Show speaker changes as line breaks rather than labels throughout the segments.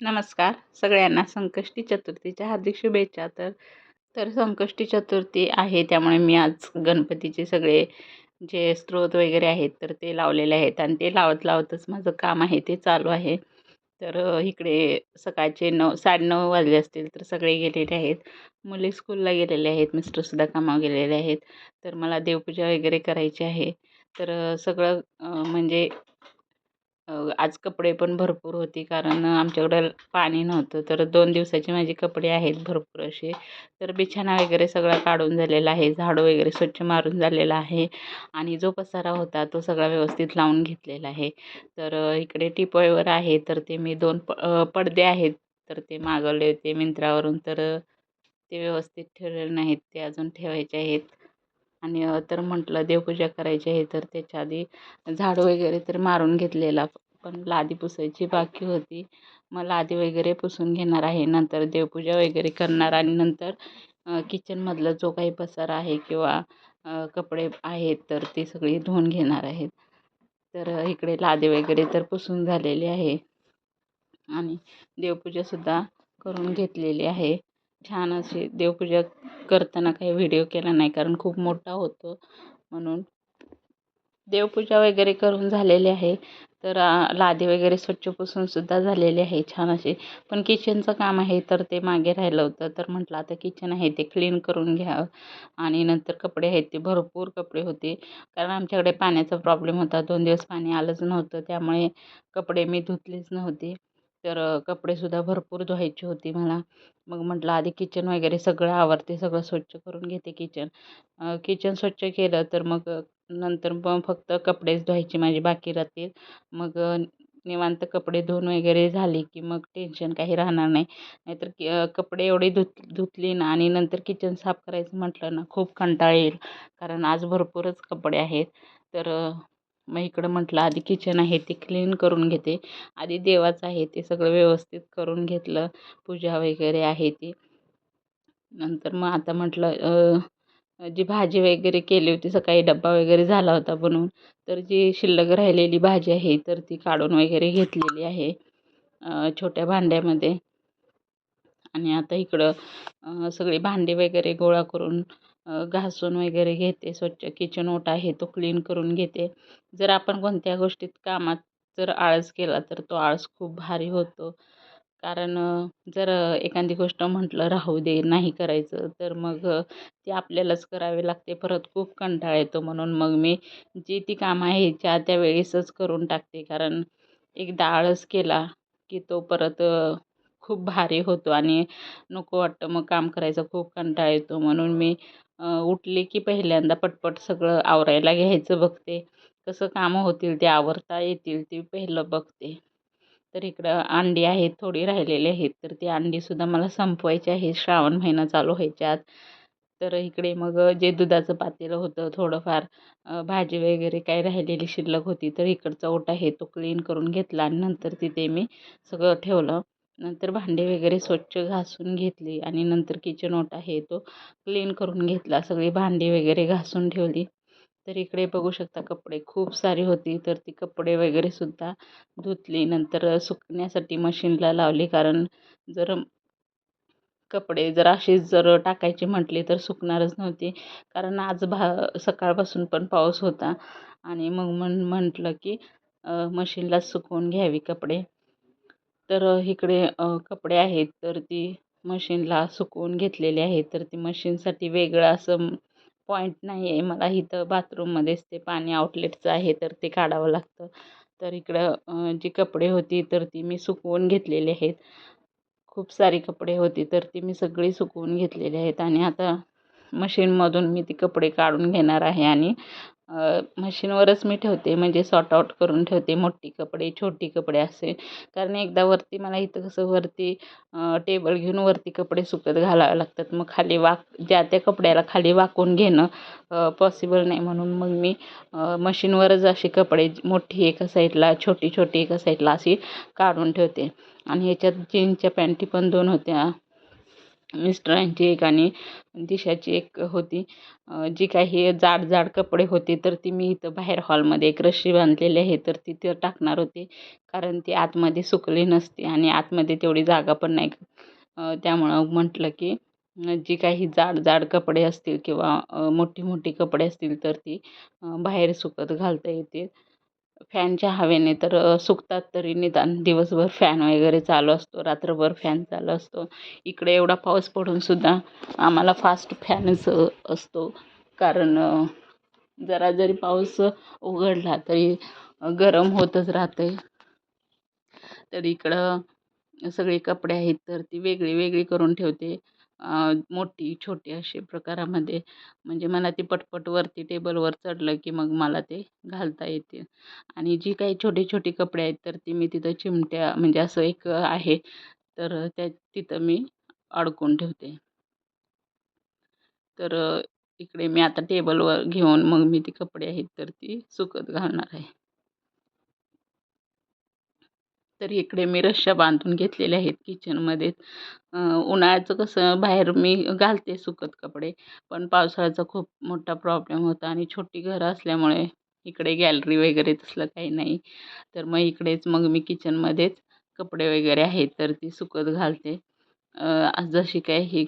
नमस्कार. सगळ्यांना संकष्टी चतुर्थीच्या हार्दिक शुभेच्छा. तर तर संकष्टी चतुर्थी आहे. त्यामुळे मी आज गणपतीचे सगळे जे स्त्रोत वगैरे आहेत तर ते लावलेले आहेत आणि ते लावत लावतच माझं काम आहे ते चालू आहे. तर इकडे सकाळचे नऊ साडेनऊ वाजले असतील तर सगळे गेलेले आहेत. मुली स्कूलला गेलेले आहेत मिस्टरसुद्धा कामावर गेलेले आहेत. तर मला देवपूजा वगैरे करायची आहे. तर सगळं म्हणजे आज कपडे पण भरपूर होती. कारण आमच्याकडं पाणी नव्हतं. तर दोन दिवसाचे माझे कपडे आहेत भरपूर असे तर बिछाना वगैरे सगळा काढून झालेला आहे. झाडू वगैरे स्वच्छ मारून झालेला आहे. आणि जो पसारा होता तो सगळा व्यवस्थित लावून घेतलेला आहे. तर इकडे टिपळीवर आहे. तर ते मी दोन प पडदे आहेत. तर ते मागवले होते मिंत्रावरून. तर ते व्यवस्थित ठेवलेले नाहीत. ते अजून ठेवायचे आहेत. आणि तर म्हटलं देवपूजा करायची आहे तर त्याच्या आधी झाडू वगैरे तर मारून घेतलेला पण लादी पुसायची बाकी होती. मग लादी वगैरे पुसून घेणार आहे नंतर देवपूजा वगैरे करणार आणि नंतर किचनमधलं जो काही पसारा आहे किंवा कपडे आहेत तर ती सगळी धुवून घेणार आहेत. तर इकडे लादी वगैरे तर पुसून झालेली आहे. आणि देवपूजासुद्धा करून घेतलेली आहे. छान असे देवपूजा करताना काही व्हिडिओ केला नाही कारण खूप मोठा होतो म्हणून. देवपूजा वगैरे करून झालेली आहे. तर लादी वगैरे स्वच्छ पुसूनसुद्धा झालेले आहे छान असे पण किचनचं काम आहे तर ते मागे राहिलं होतं. तर म्हटलं आता किचन आहे ते क्लीन करून घ्या. आणि नंतर कपडे आहेत ते भरपूर कपडे होते. कारण आमच्याकडे पाण्याचा प्रॉब्लेम होता. दोन दिवस पाणी आलंच नव्हतं. त्यामुळे कपडे मी धुतलेच नव्हते. तर कपडेसुद्धा भरपूर धुवायची होती मला. मग म्हटलं आधी किचन वगैरे सगळं आवरते सगळं स्वच्छ करून घेते किचन किचन स्वच्छ केलं तर मग नंतर मग फक्त कपडेच धुवायची माझी बाकी राहतील. मग निवांत कपडे धुवून वगैरे झाले की मग टेन्शन काही राहणार नाही. नाहीतर की कपडे एवढे धुत धुतली ना आणि नंतर किचन साफ करायचं म्हटलं ना खूप कंटाळा येईल. कारण आज भरपूरच कपडे आहेत. तर मग इकडं म्हटलं आधी किचन आहे ते क्लीन करून घेते. आधी देवाचं आहे ते सगळं व्यवस्थित करून घेतलं. पूजा वगैरे आहे ती. नंतर मग आता म्हटलं जी भाजी वगैरे केली होती सकाळी डब्बा वगैरे झाला होता बनवून तर जी शिल्लक राहिलेली भाजी आहे तर ती काढून वगैरे घेतलेली आहे छोट्या भांड्यामध्ये. आणि आता इकडं सगळी भांडी वगैरे गोळा करून घासून वगैरे घेते स्वच्छ किचन ओटा आहे तो क्लीन करून घेते. जर आपण कोणत्या गोष्टीत कामात जर आळस केला तर तो आळस खूप भारी होतो. कारण जर एखादी गोष्ट म्हटलं राहू दे नाही करायचं तर मग ती आपल्यालाच करावी लागते. परत खूप कंटाळा येतो म्हणून मग मी जी ती कामं आहे ज्या त्या वेळेसच करून टाकते. कारण एकदा आळस केला की तो परत खूप भारी होतो आणि नको वाटतं मग काम करायचं खूप कंटाळा येतो. म्हणून मी उठले की पहिल्यांदा पटपट सगळं आवरायला घ्यायचं बघते. कसं कामं होतील ते आवरता येतील ते पहिलं बघते. तर इकडं अंडी आहेत थोडी राहिलेली आहेत. तर ती अंडीसुद्धा मला संपवायची आहे. श्रावण महिना चालू व्हायच्या तर इकडे मग जे दुधाचं पातेलं होतं थोडंफार भाजी वगैरे काय राहिलेली शिल्लक होती. तर इकडचा ओटा आहे तो क्लीन करून घेतला आणि नंतर तिथे मी सगळं ठेवलं. नंतर भांडे वगैरे स्वच्छ घासून घेतली आणि नंतर किचन ओट आहे तो क्लीन करून घेतला. सगळी भांडी वगैरे घासून ठेवली. तर इकडे बघू शकता कपडे खूप सारी होती. तर ती कपडे वगैरे सुद्धा धुतली. नंतर सुकण्यासाठी मशीनला लावली. कारण जर कपडे जर अशीच जर टाकायची म्हटली तर सुकणारच नव्हती. कारण आज भा सकाळपासून पण पाऊस होता. आणि मग म्हण म्हटलं की मशीनला सुकवून घ्यावी कपडे. तर इकडे कपडे आहेत तर ती मशीनला सुकवून घेतलेली आहेत तर ती मशीनसाठी वेगळं असं पॉईंट नाही आहे. मला इथं बाथरूममध्येच ते पाणी आउटलेटचं आहे तर ते काढावं लागतं. तर इकडं जी कपडे होती तर ती मी सुकवून घेतलेली आहेत. खूप सारी कपडे होती तर ती मी सगळी सुकवून घेतलेली आहेत. आणि आता मशीनमधून मी ती कपडे काढून घेणार आहे आणि मशीनवरच मी ठेवते म्हणजे सॉर्ट आउट करून ठेवते मोठी कपडे छोटी कपडे असे. कारण एकदा वरती मला इथं कसं वरती टेबल घेऊन वरती कपडे सुकत घालावे लागतात. मग खाली वाक ज्या त्या कपड्याला खाली वाकून घेणं पॉसिबल नाही म्हणून मग मी मशीनवरच असे कपडे मोठी एका साईडला छोटी छोटी एका साईडला अशी काढून ठेवते. आणि ह्याच्यात जीन्सच्या पॅन्टी पण दोन होत्या. मिस्टरांची एक आणि दिशाची एक होती. जी काही जाड जाड कपडे होते तर ती मी इथं बाहेर हॉलमध्ये एक रश्शी बांधलेली आहे तर तिथं टाकणार होते. कारण ती आतमध्ये सुकली नसते आणि आतमध्ये तेवढी जागा पण नाही. त्यामुळं म्हटलं की जी काही जाड जाड कपडे असतील किंवा मोठी मोठी कपडे असतील तर ती बाहेर सुकत घालता येते फॅनच्या हवेने तर सुकतात तरी निदान दिवसभर फॅन वगैरे चालू असतो रात्रभर फॅन चालू असतो. इकडे एवढा पाऊस पडूनसुद्धा आम्हाला फास्ट फॅनच असतो. कारण जरा जरी पाऊस उघडला तरी गरम होतच राहते तर इकडं सगळी कपडे आहेत तर ती वेगळी वेगळी करून ठेवते. मोठी छोटी असे प्रकारामध्ये. म्हणजे मला ती पटपट वरती टेबलवर चढलं की मग मला ते घालता येते. आणि जी काही छोटी छोटी कपडे आहेत तर ती मी तिथं चिमट्या म्हणजे असं एक आहे तर त्या तिथं मी अडकून ठेवते. तर इकडे मी आता टेबलवर घेऊन मग मी ती कपडे आहेत तर ती सुकत घालणार आहे. तर इकडे मी रश्श्या बांधून घेतलेल्या आहेत किचनमध्ये उन्हाळ्याचं कसं बाहेर मी घालते सुकत कपडे पण पावसाळ्याचा खूप मोठा प्रॉब्लेम होता आणि छोटी घरं असल्यामुळे इकडे गॅलरी वगैरे तसलं काही नाही. तर मग इकडेच मग मी किचनमध्येच कपडे वगैरे आहेत तर ती सुकत घालते. जशी काय ही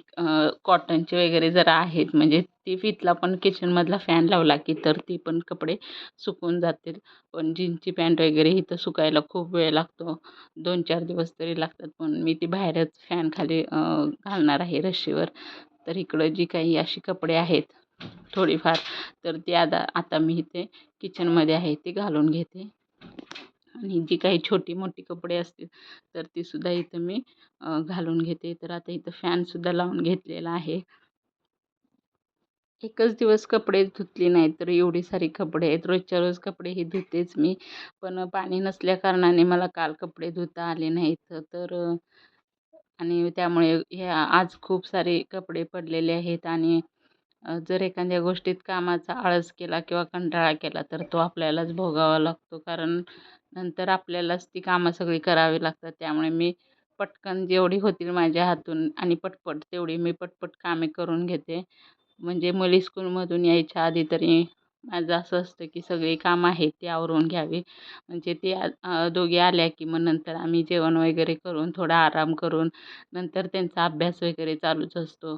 कॉटनचे वगैरे जरा आहेत म्हणजे ती इथला पण किचनमधला फॅन लावला की तर ती पण कपडे सुकून जातील. पण जीन्सची पॅन्ट वगैरे इथं सुकायला खूप वेळ लागतो. दोन चार दिवस तरी लागतात. पण मी ती बाहेरच फॅन खाली घालणार आहे रश्शीवर तर इकडं जी काही अशी कपडे आहेत थोडीफार तर ती आता आता मी इथे किचनमध्ये आहे ती घालून घेते. आणि जी काही छोटी मोठी कपडे असतील तर तीसुद्धा इथं मी घालून घेते. तर आता इथं फॅनसुद्धा लावून घेतलेला आहे. एकच दिवस कपडे धुतली नाही तर एवढी सारी कपडे आहेत. रोजच्या रोज कपडे हे धुतेच मी. पण पाणी नसल्या कारणाने मला काल कपडे धुता आले नाहीत. तर आणि त्यामुळे हे आज खूप सारे कपडे पडलेले आहेत. आणि जर एखाद्या गोष्टीत कामाचा आळस केला किंवा कंटाळा केला तर तो आपल्यालाच भोगावा लागतो. कारण नंतर आपल्यालाच ती कामं सगळी करावी लागतात. त्यामुळे मी पटकन जेवढी होतील माझ्या हातून आणि पटपट तेवढी मी पटपट कामे करून घेते. म्हणजे मुली स्कूलमधून यायच्या आधी तरी माझं असं असतं की सगळी कामं आहेत ती आवरून घ्यावी. म्हणजे ते दोघी आल्या की मग नंतर आम्ही जेवण वगैरे करून थोडा आराम करून नंतर त्यांचा अभ्यास वगैरे चालूच असतो.